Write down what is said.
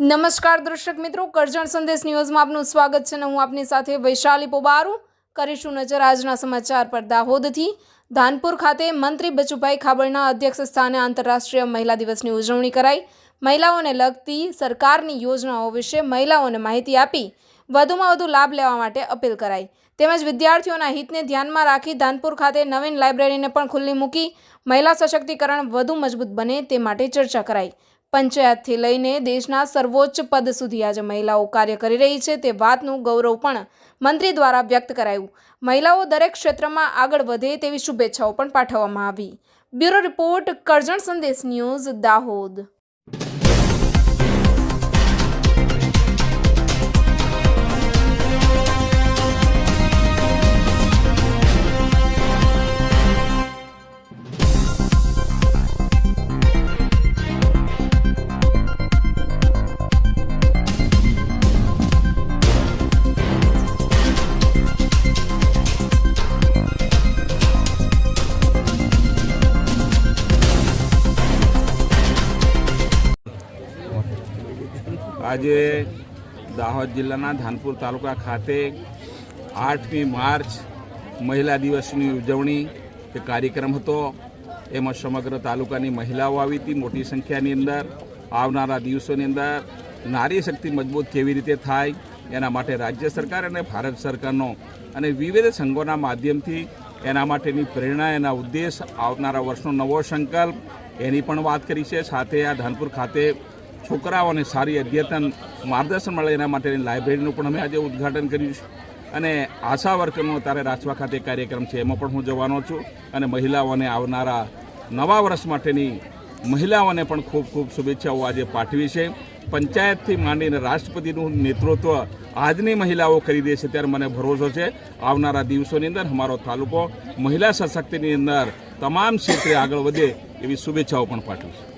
નમસ્કાર દર્શક મિત્રો, કરજણ સંદેશ ન્યૂઝમાં આપનું સ્વાગત છે અને હું આપની સાથે વૈશાલી પોબારું. કરીશું નજર આજના સમાચાર પર દાહોદથી. ધાનપુર ખાતે મંત્રી બચુભાઈ ખાબડના અધ્યક્ષ સ્થાને આંતરરાષ્ટ્રીય મહિલા દિવસની ઉજવણી કરાઈ. મહિલાઓને લગતી સરકારની યોજનાઓ વિશે મહિલાઓને માહિતી આપી. વધુમાં વધુ લાભ લેવા માટે અપીલ કરાઈ. તેમજ વિદ્યાર્થીઓના હિતને ધ્યાનમાં રાખી ધાનપુર ખાતે નવીન લાઇબ્રેરીને પણ ખુલ્લી મૂકી. મહિલા સશક્તિકરણ વધુ મજબૂત બને તે માટે ચર્ચા કરાઈ. પંચાયતથી લઈને દેશના સર્વોચ્ચ પદ સુધી આજે મહિલાઓ કાર્ય કરી રહી છે તે વાતનું ગૌરવ પણ મંત્રી દ્વારા વ્યક્ત કરાયું. મહિલાઓ દરેક ક્ષેત્રમાં આગળ વધે તેવી શુભેચ્છાઓ પણ પાઠવવામાં આવી. બ્યુરો રિપોર્ટ કરજણ સંદેશ ન્યૂઝ દાહોદ. આજે દાહોદ જિલ્લાના ધાનપુર તાલુકા ખાતે આઠમી માર્ચ મહિલા દિવસની ઉજવણી તે કાર્યક્રમ હતો. એમાં સમગ્ર તાલુકાની મહિલાઓ આવી હતી. મોટી સંખ્યાની અંદર આવનારા દિવસોની અંદર નારી શક્તિ મજબૂત કેવી રીતે થાય એના માટે રાજ્ય સરકાર અને ભારત સરકારનો અને વિવિધ સંઘોના માધ્યમથી એના માટેની પ્રેરણા, એના ઉદ્દેશ આવનારા વર્ષનો નવો સંકલ્પ એની પણ વાત કરી છે. સાથે આ ધાનપુર ખાતે છોકરાઓને સારી અદ્યતન માર્ગદર્શન મળે એના માટેની લાઇબ્રેરીનું પણ અમે આજે ઉદ્ઘાટન કર્યું છે. અને આશા વર્કરનો અત્યારે રાજવા ખાતે કાર્યક્રમ છે, એમાં પણ હું જવાનો છું અને મહિલાઓને આવનારા નવા વર્ષ માટેની મહિલાઓને પણ ખૂબ ખૂબ શુભેચ્છાઓ આજે પાઠવી છે. પંચાયતથી માંડીને રાષ્ટ્રપતિનું નેતૃત્વ આજની મહિલાઓ કરી દે છે ત્યારે મને ભરોસો છે. આવનારા દિવસોની અંદર અમારો તાલુકો મહિલા સશક્તિની અંદર તમામ ક્ષેત્રે આગળ વધે એવી શુભેચ્છાઓ પણ પાઠવી છે.